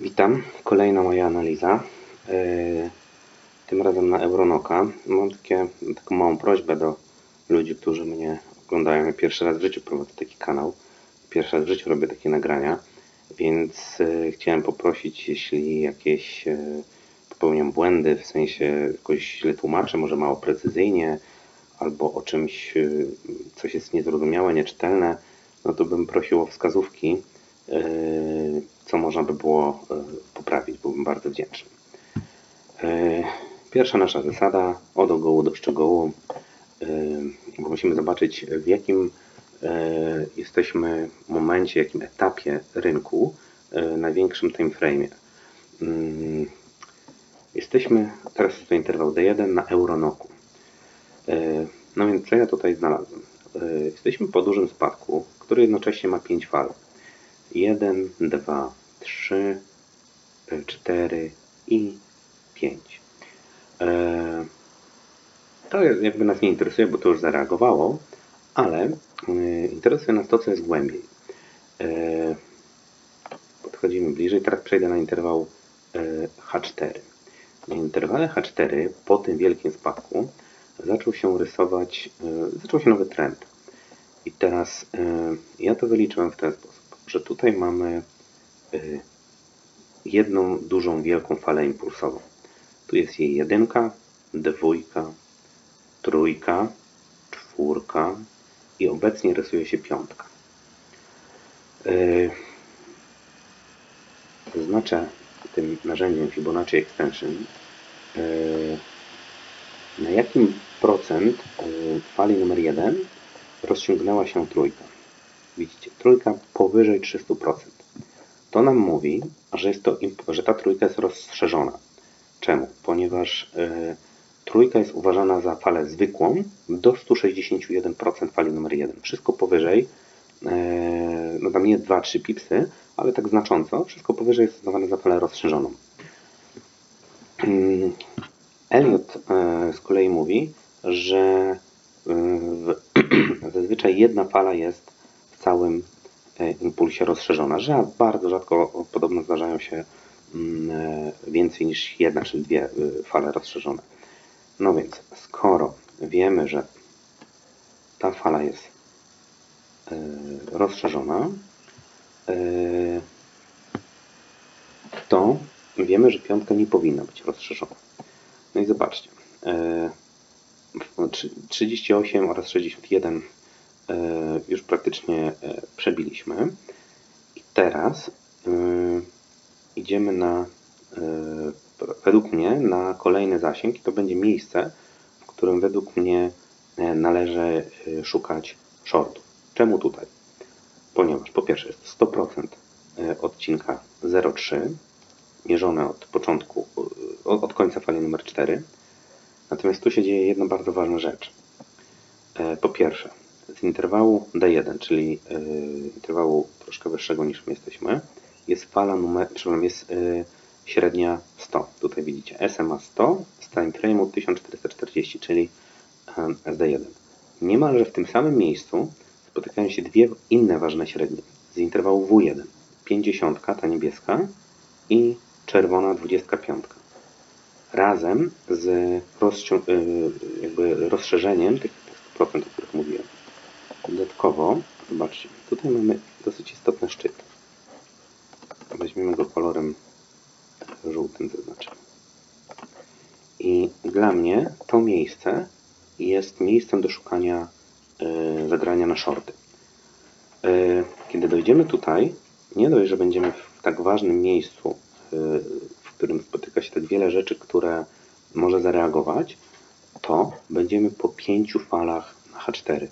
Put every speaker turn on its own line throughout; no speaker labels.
Witam, kolejna moja analiza. Yy, Tym razem na Euronoka. Mam takie, taką małą prośbę do ludzi, którzy mnie oglądają. Ja pierwszy raz w życiu prowadzę taki kanał. Pierwszy raz w życiu robię takie nagrania, więc yy, chciałem poprosić, jeśli jakieś yy, popełniam błędy, w sensie jakoś źle tłumaczę, może mało precyzyjnie, albo o czymś, coś jest niezrozumiałe, nieczytelne, no to bym prosił o wskazówki, co można by było yy, poprawić. Byłbym bardzo wdzięczny. Yy, Pierwsza nasza zasada, od ogółu do szczegółu, yy, bo musimy zobaczyć w jakim jesteśmy momencie, jakim etapie rynku, największym time frame'ie. Yy, Jesteśmy, teraz jest to interwał D1 na Euronoku. No więc co ja tutaj znalazłem? Jesteśmy po dużym spadku, który jednocześnie ma 5 fal. 1, 2, 3, 4 i 5. Eee, To jakby nas nie interesuje, bo to już zareagowało, ale e, interesuje nas to, co jest głębiej. Eee, Podchodzimy bliżej, teraz przejdę na interwał e, H4. Na interwale H4 po tym wielkim spadku zaczął się rysować, e, zaczął się nowy trend. I teraz e, ja to wyliczyłem w ten sposób, że tutaj mamy e, jedną dużą, wielką falę impulsową. Tu jest jej jedynka, dwójka, trójka, czwórka i obecnie rysuje się piątka. Zaznaczę tym narzędziem Fibonacci Extension, yy, na jakim procent fali numer 1 rozciągnęła się trójka. Widzicie, trójka powyżej 300%. To nam mówi, że, jest to, że ta trójka jest rozszerzona. Czemu? Ponieważ y, trójka jest uważana za falę zwykłą do 161% fali numer 1. Wszystko powyżej, y, no tam nie 2-3 pipsy, ale tak znacząco, wszystko powyżej jest uznawane za falę rozszerzoną. Mm, Elliot y, z kolei mówi, że zazwyczaj jedna fala jest całym e, impulsie rozszerzona, że bardzo rzadko podobno zdarzają się mm, e, więcej niż jedna, czyli dwie y, fale rozszerzone. No więc, skoro wiemy, że ta fala jest e, rozszerzona, e, to wiemy, że piątka nie powinna być rozszerzona. No i zobaczcie. e, w- trzy- 38 oraz 61 e, już praktycznie e, przebiliśmy. I teraz e, idziemy na, e, według mnie, na kolejny zasięg i to będzie miejsce, w którym według mnie e, należy e, szukać shortu. Czemu tutaj? Ponieważ po pierwsze jest 100% e, odcinka 0,3 mierzone od początku, e, od końca fali numer 4. Natomiast tu się dzieje jedna bardzo ważna rzecz. E, Po pierwsze, interwału D1, czyli e, interwału troszkę wyższego niż my jesteśmy, jest fala numer, jest e, średnia 100. Tutaj widzicie SMA 100 z time frame'u 1440, czyli e, SD1. Niemalże w tym samym miejscu spotykają się dwie inne ważne średnie z interwału W1. 50, ta niebieska i czerwona 25 razem z y, jakby rozszerzeniem tych, tych 100%, o których mówiłem. Dodatkowo, zobaczcie, tutaj mamy dosyć istotny szczyt. Weźmiemy go kolorem żółtym zaznaczamy. I dla mnie to miejsce jest miejscem do szukania y, zagrania na shorty. Y, Kiedy dojdziemy tutaj, nie dość, że będziemy w tak ważnym miejscu, y, w którym spotyka się tak wiele rzeczy, które może zareagować, to będziemy po pięciu falach na H4.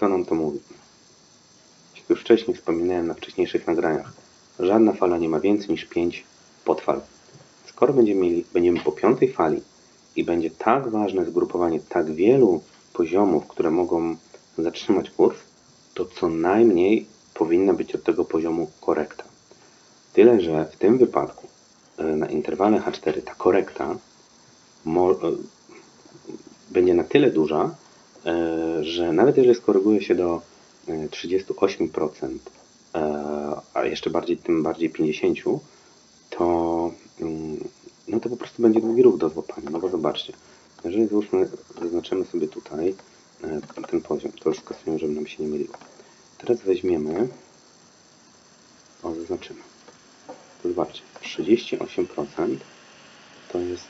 Co nam to mówi? Jak już wcześniej wspominałem na wcześniejszych nagraniach, żadna fala nie ma więcej niż 5 podfal. Skoro będziemy, mieli, będziemy po piątej fali i będzie tak ważne zgrupowanie tak wielu poziomów, które mogą zatrzymać kurs, to co najmniej powinna być od tego poziomu korekta. Tyle, że w tym wypadku e, na interwale H4 ta korekta e, będzie na tyle duża, e, że nawet jeżeli skoryguje się do e, 38%, e, a jeszcze bardziej, tym bardziej 50%, to, mm, no to po prostu będzie długi ruch do złapania. No bo zobaczcie, jeżeli zaznaczymy sobie tutaj e, ten poziom, to już żeby nam się nie myliło. Teraz weźmiemy, o zaznaczymy, to zobaczcie, 38% to jest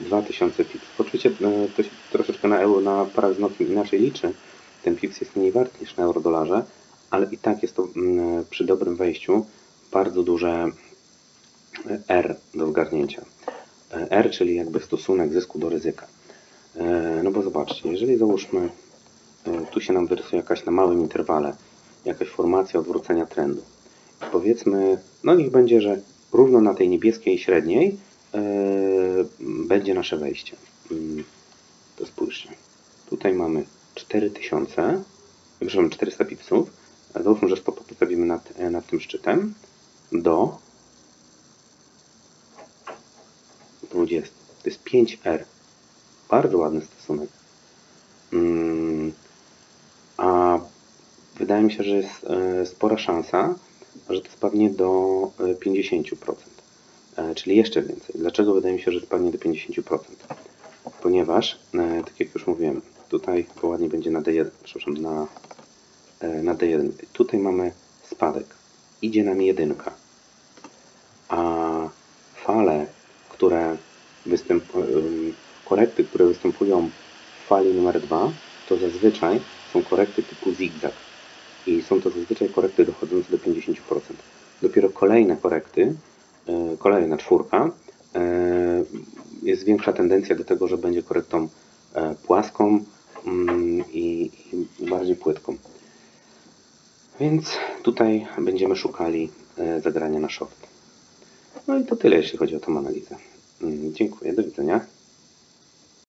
2000 pips. Oczywiście e, to się troszeczkę na euro, na parę inaczej liczy. Ten pips jest mniej wart niż na euro-dolarze, ale i tak jest to mm, przy dobrym wejściu bardzo duże R do zgarnięcia. E, R, czyli jakby stosunek zysku do ryzyka. E, No bo zobaczcie, jeżeli załóżmy, e, tu się nam wyrysuje jakaś na małym interwale, jakaś formacja odwrócenia trendu. Powiedzmy, no niech będzie, że równo na tej niebieskiej średniej e, będzie nasze wejście. Mm, To spójrzcie. Tutaj mamy 4000, przepraszam, 400 pipsów. E, Załóżmy, że stopa postawimy nad, e, nad tym szczytem do 20. To jest 5R. Bardzo ładny stosunek. Mm, A wydaje mi się, że jest e, spora szansa, że to spadnie do e, 50%. E, Czyli jeszcze więcej. Dlaczego wydaje mi się, że spadnie do 50%? Ponieważ, e, tak jak już mówiłem, tutaj ładnie będzie na D1, przepraszam, na, e, na D1. Tutaj mamy spadek. Idzie nam jedynka. A fale, które występują, korekty, które występują w fali numer 2, to zazwyczaj są korekty typu zigzag. I są to zazwyczaj korekty dochodzące do 50%. Dopiero kolejne korekty, kolejna czwórka, e, jest większa tendencja do tego, że będzie korektą e, płaską mm, i, bardziej płytką. Więc tutaj będziemy szukali e, zagrania na short. No i to tyle, jeśli chodzi o tą analizę. Mm, Dziękuję, do widzenia.